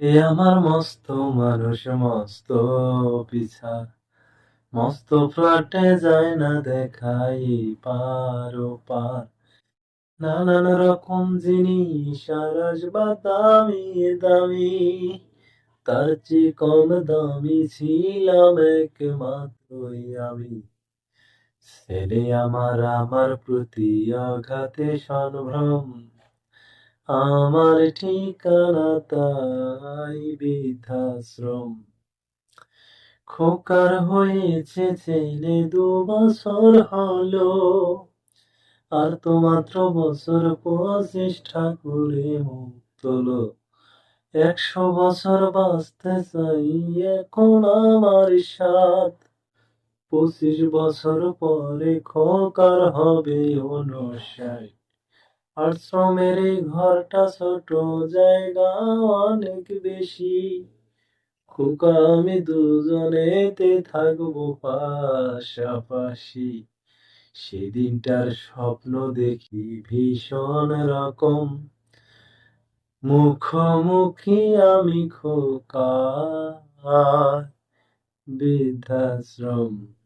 এ আমার মস্ত মানুষ, মস্ত পিছা। মস্ত ফ্লাটে যায় না দেখাই পার ও পার। নানান রকম জিনিস আর বা দামি। দামি তার চেয়ে কম দামি ছিলাম একমাত্রই আমি। ছেলে আমার আমার প্রতি আঘাতে সম্ভ্রম আমার ঠিকানা তাই বৃদ্ধাশ্রম। খোকার হয়েছে ছেলে দু বছর হলো, আর তো মাত্র বছর পঁচিশ ঠাকুরে মুখ তোলো একশো বছর বাঁচতে চাই এখন আমার সাথ পঁচিশ বছর পরে খোকার হবে অনুষাট। আর শ্রমের এই ঘরটা ছোট জায়গা অনেক বেশি। খোকা, আমি দুজনেতে থাকব পাশাপাশি। সেদিনটার স্বপ্ন দেখি ভীষণ রকম। মুখোমুখি আমি খোকা, বৃদ্ধাশ্রম